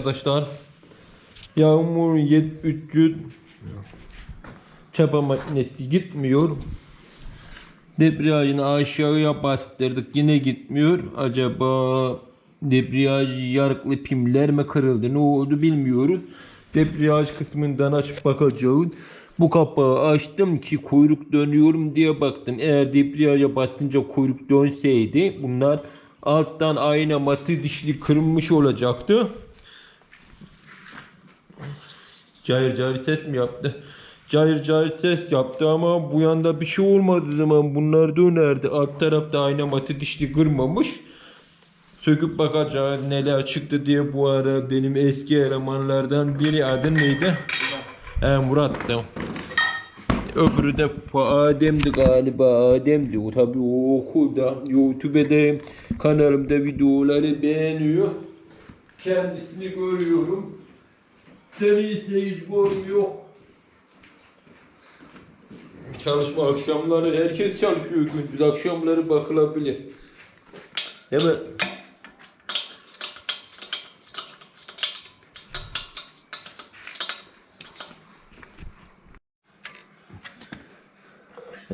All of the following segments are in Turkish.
Arkadaşlar. Yağmur 300 çapa makinesi gitmiyor. Debriyajını aşağıya bastırdık yine gitmiyor. Acaba debriyaj yarıklı pimler mi kırıldı ne oldu bilmiyoruz. Debriyaj kısmından açıp bakacağız. Bu kapağı açtım ki kuyruk dönüyorum diye baktım. Eğer debriyaja basınca kuyruk dönseydi bunlar alttan ayna matı dişli kırılmış olacaktı. Cayır cayır ses mi yaptı? Cayır cayır ses yaptı ama bu yanda bir şey olmadığı zaman bunlar dönerdi. Alt tarafta ayna matı dişli kırmamış. Söküp bakacağız neler çıktı diye bu ara benim eski elemanlardan biri adı neydi? He Murat'tı. Öbürü de Adem'di galiba Adem'di. O tabi o okulda YouTube'de kanalımda videoları beğeniyor. Kendisini görüyorum. Seni hiç görmüyor. Çalışma akşamları herkes çalışıyor gündüz akşamları bakılabilir. Değil mi?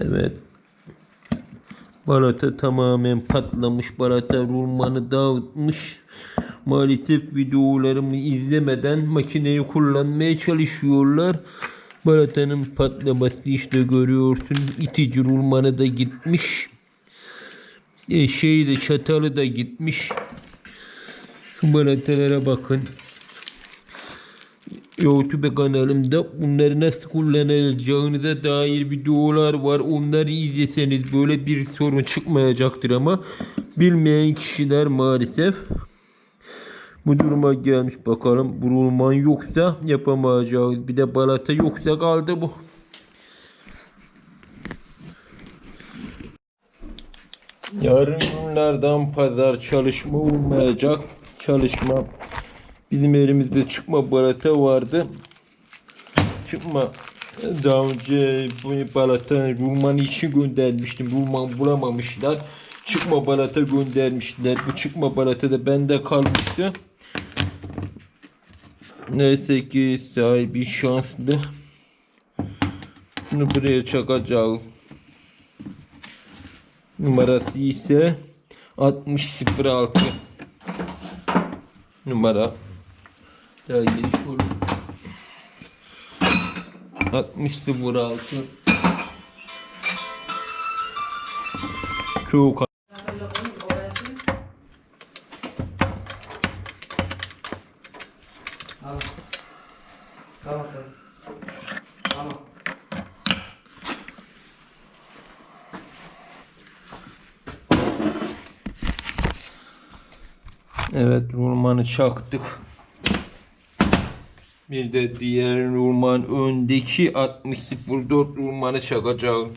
Evet. Balata tamamen patlamış. Balata rulmanı dağıtmış. Maalesef videolarımı izlemeden makineyi kullanmaya çalışıyorlar. Balatanın patlaması işte görüyorsun. İtici rulmanı da gitmiş. E, şey de çatalı da gitmiş. Şu balatalara bakın. YouTube kanalımda bunları nasıl kullanılacağınıza dair videolar var. Onları izleseniz böyle bir sorun çıkmayacaktır ama bilmeyen kişiler maalesef bu duruma gelmiş. Bakalım burulman yoksa yapamayacağız. Bir de balata yoksa kaldı bu. Yarın günlerden pazar çalışma olmayacak. Çalışma Bizim elimizde çıkma balata vardı. Çıkma daha önce bu balata Ruman için göndermiştim. Ruman bulamamışlar. Çıkma balata göndermişler. Bu çıkma balata da bende kalmıştı. Neyse ki sahibi şanslı. Bunu buraya çakacağım. Numarası ise 6006 numara daha geniş olur. 60.06 Çok çaktık. Bir de diğer rulman öndeki 60.04 rulmanı çakacağım.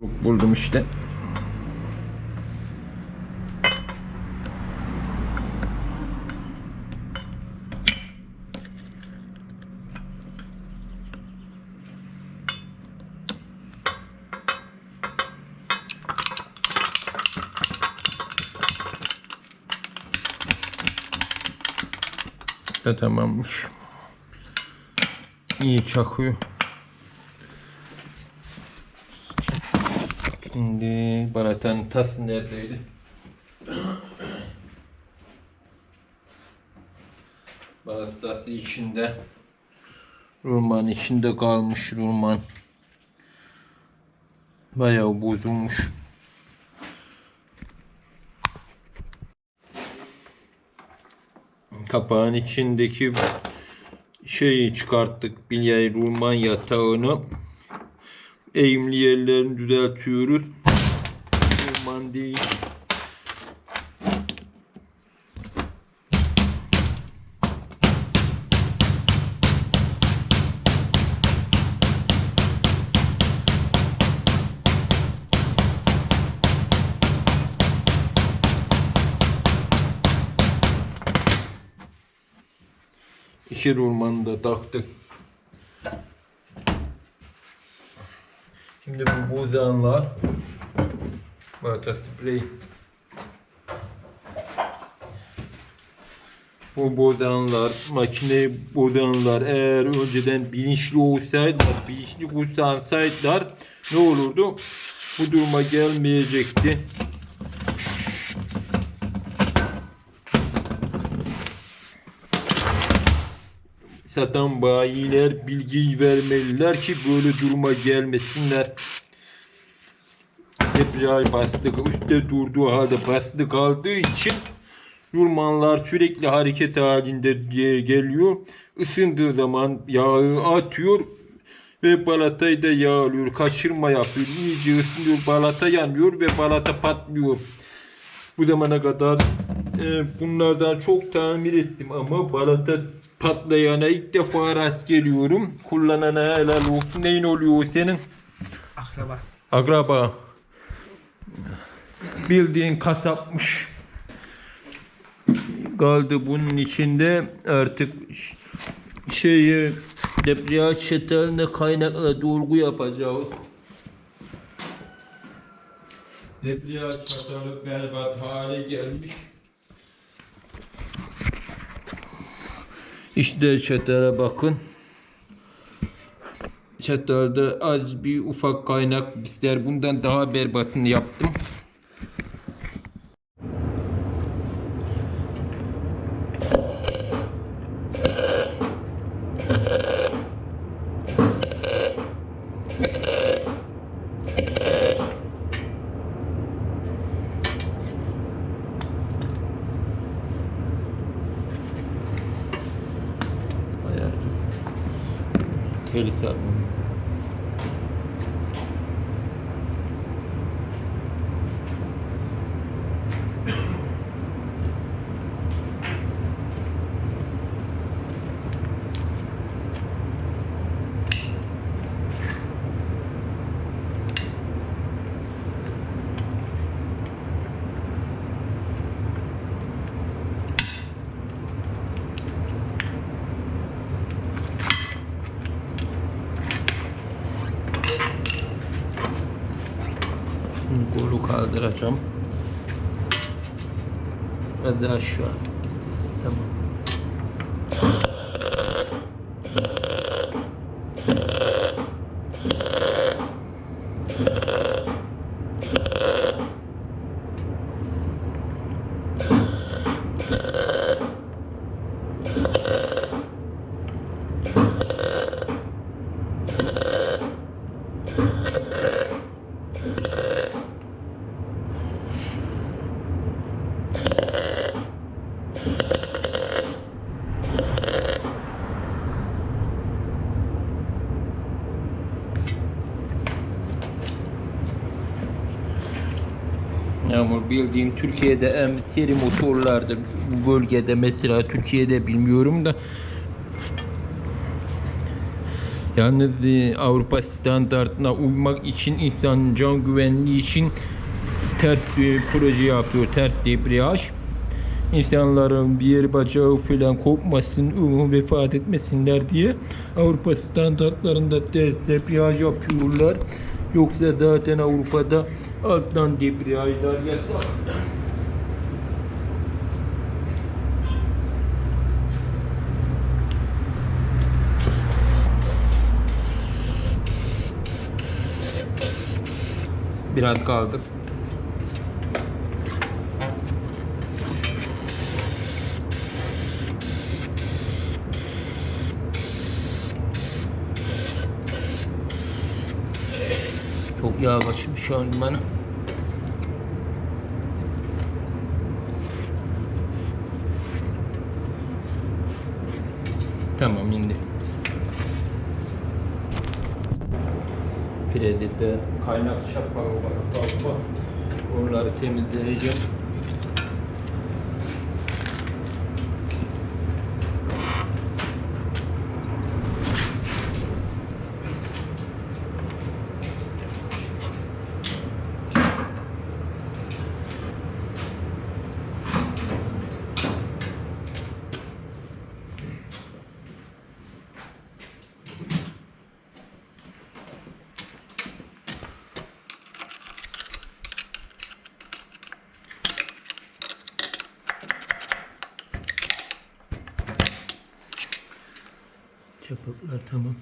Buldum işte. Da tamammış. İyi çakıyor. Şimdi balatanın tası neredeydi? Balatası içinde. Rulman içinde kalmış rulman. Bayağı bozulmuş. Kapağın içindeki şeyi çıkarttık. Bilyay rulman yatağını. Eğimli yerlerini düzeltiyoruz. Rulman değil. İşe ormanında taktık. Şimdi bu buzağınla Vata sprey Bu bodanlar, makine bodanlar eğer önceden bilinçli olsaydılar, bilinçli kullansaydılar ne olurdu? Bu duruma gelmeyecekti. Satan bayiler bilgi vermeliler ki böyle duruma gelmesinler. Debriyaj bastık, üstte durduğu halde bastı kaldığı için Rulmanlar sürekli hareket halinde diye geliyor. Isındığı zaman yağı atıyor ve balatayı da yağlıyor. Kaçırma yapıyor. İyice ısınıyor. Balata yanıyor ve balata patlıyor. Bu zamana kadar e, bunlardan çok tamir ettim ama balata patlayana ilk defa rast geliyorum. Kullanana helal olsun. Neyin oluyor senin? Akraba. Agraba. Bildiğin kasapmış. Kaldı bunun içinde artık şeyi debriyaj şeteline kaynakla dolgu yapacağız. Debriyaj şetalı berbat hale gelmiş. İşte şetele bakın. Çatalda az bir ufak kaynak ister. Bundan daha berbatını yaptım. Ayar. Teli sarmam. Şimdi kolu kaldıracağım. Hadi aşağı. Tamam. Yağmur bildiğin Türkiye'de en seri motorlardır. Bu bölgede mesela Türkiye'de bilmiyorum da Yalnız e, Avrupa standartına uymak için insan can güvenliği için ters bir proje yapıyor. Ters debriyaj. İnsanların bir yeri bacağı falan kopmasın, ıı, vefat etmesinler diye Avrupa standartlarında ters debriyaj yapıyorlar. Yoksa zaten Avrupa'da alttan debriyajlar yasak. Biraz kaldır. Çok yağ kaçmış şu an bana. Tamam indi. Freddy'de kaynak çapağı var fazla. Onları temizleyeceğim. Çapaklar tamam.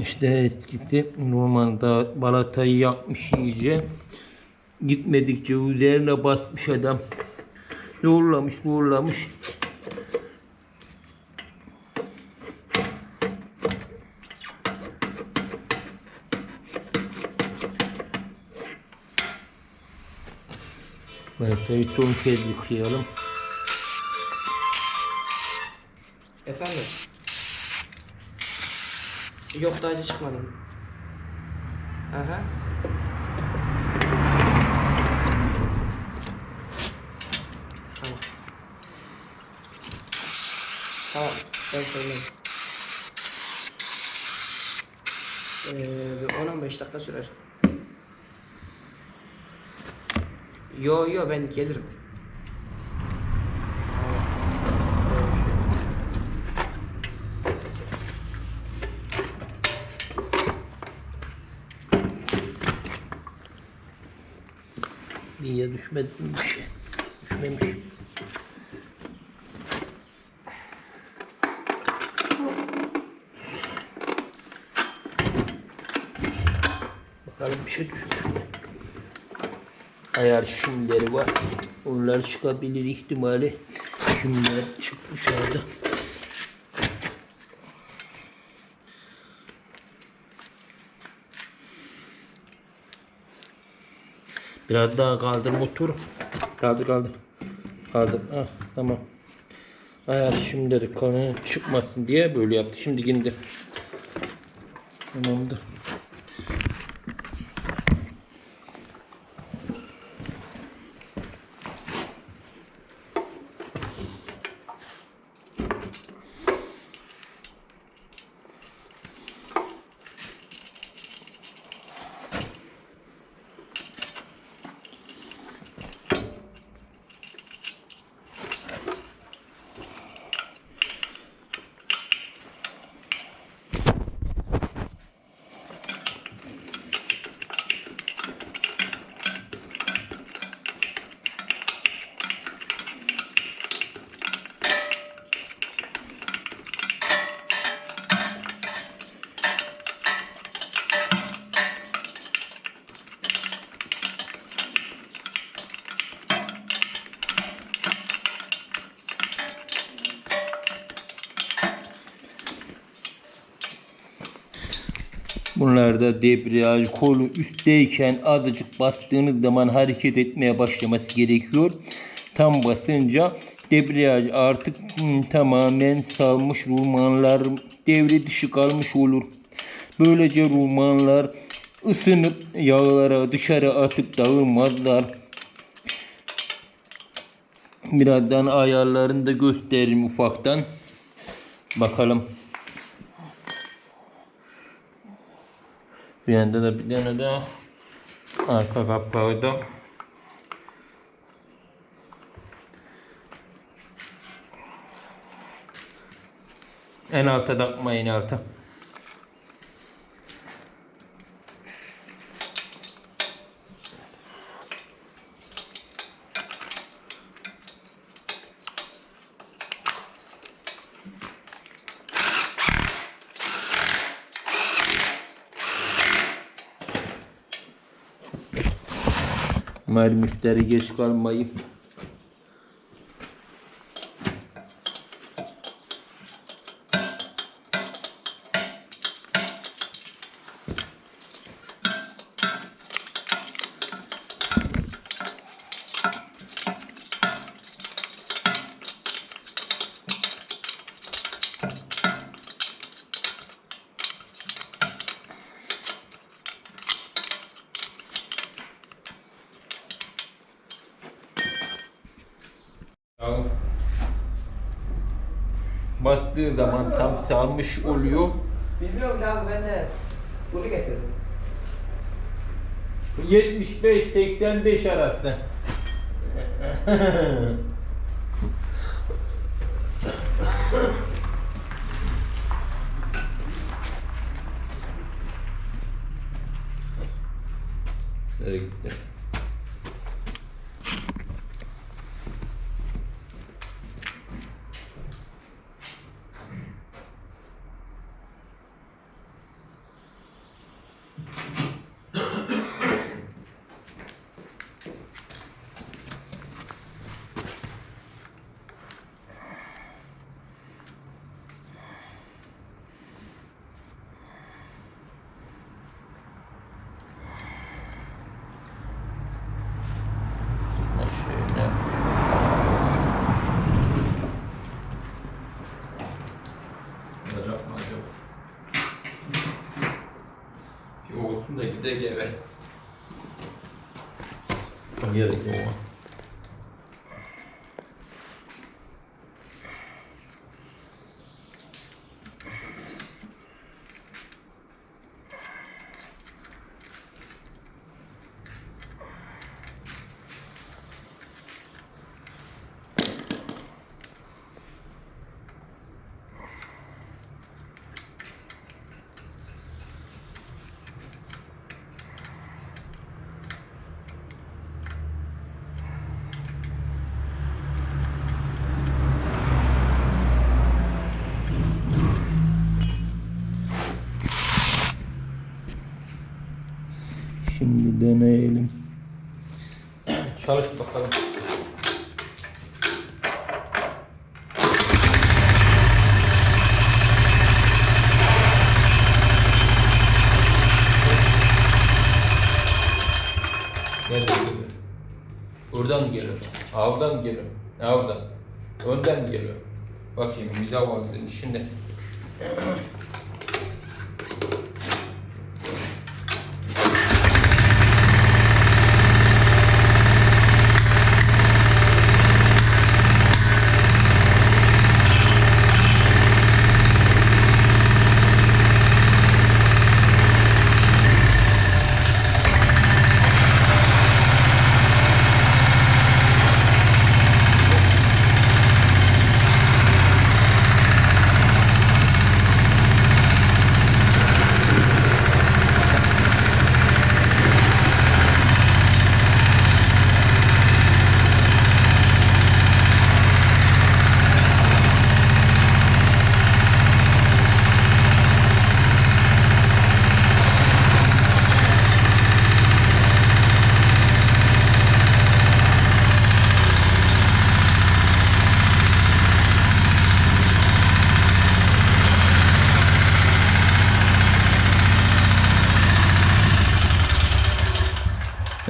İşte eskisi Numan'da balatayı yapmış iyice. Gitmedikçe üzerine basmış adam. Yoğurlamış, yoğurlamış. Balatayı son kez yıkayalım. Efendim? Yok daha önce çıkmadım. Aha. Tamam. Tamam, ben söyleyeyim. Ee, bir 10-15 dakika sürer. Yo yo ben gelirim. Niye düşmedi bir şey? Düşmemiş. Bakalım bir şey düşmüş mü? Ayar şimdileri var. Onlar çıkabilir ihtimali. Şimdiler çıkmış orada. Biraz daha kaldır motoru. Kaldır kaldır. Kaldır. Ah, tamam. Ayar şimdi konu çıkmasın diye böyle yaptı. Şimdi indi. Tamamdır. Bunlarda debriyaj kolu üstteyken azıcık bastığınız zaman hareket etmeye başlaması gerekiyor. Tam basınca debriyaj artık hmm, tamamen salmış rulmanlar devre dışı kalmış olur. Böylece rulmanlar ısınıp yağlara dışarı atıp dağılmazlar. Birazdan ayarlarını da gösteririm ufaktan. Bakalım. Bir yanda da bir tane de arka kapağı da en alta takma en alta. Müşteri geç kalmayayım. Bastığı zaman tam sarmış oluyor. Bilmiyorum abi ben de bunu getirdim. 75-85 arası. Nereye gitti? Sıkma şeyine. Olacak mı acaba? Bir olsun da gidek eve. Gerek yok. Şimdi deneyelim. Çalış bakalım. Nereden geliyor? Buradan geliyor? Avdan geliyor? Avdan. Önden geliyor? Bakayım daha var şimdi.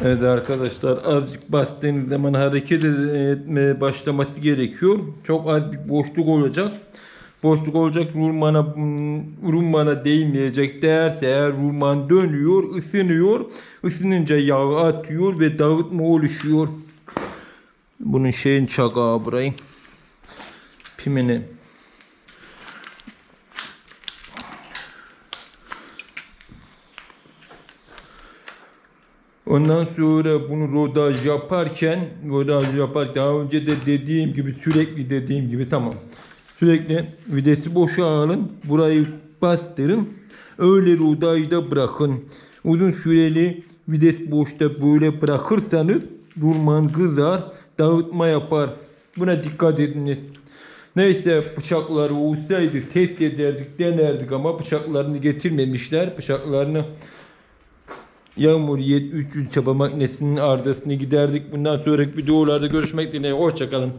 Evet arkadaşlar azıcık bastığınız zaman hareket etmeye başlaması gerekiyor. Çok az bir boşluk olacak. Boşluk olacak rulmana, rulmana değmeyecek değerse eğer rulman dönüyor, ısınıyor. Isınınca yağı atıyor ve dağıtma oluşuyor. Bunun şeyin çakağı burayı. Pimini. Ondan sonra bunu rodaj yaparken, rodaj yapar daha önce de dediğim gibi sürekli dediğim gibi tamam. Sürekli videsi boşa alın, burayı bastırın. Öyle rodajda bırakın. Uzun süreli vides boşta böyle bırakırsanız durman kızar, dağıtma yapar. Buna dikkat ediniz. Neyse bıçakları olsaydı test ederdik, denerdik ama bıçaklarını getirmemişler. Bıçaklarını Yağmuriyet 300 çaba makinesinin arızasını giderdik. Bundan sonraki videolarda görüşmek dileğiyle. Hoşçakalın.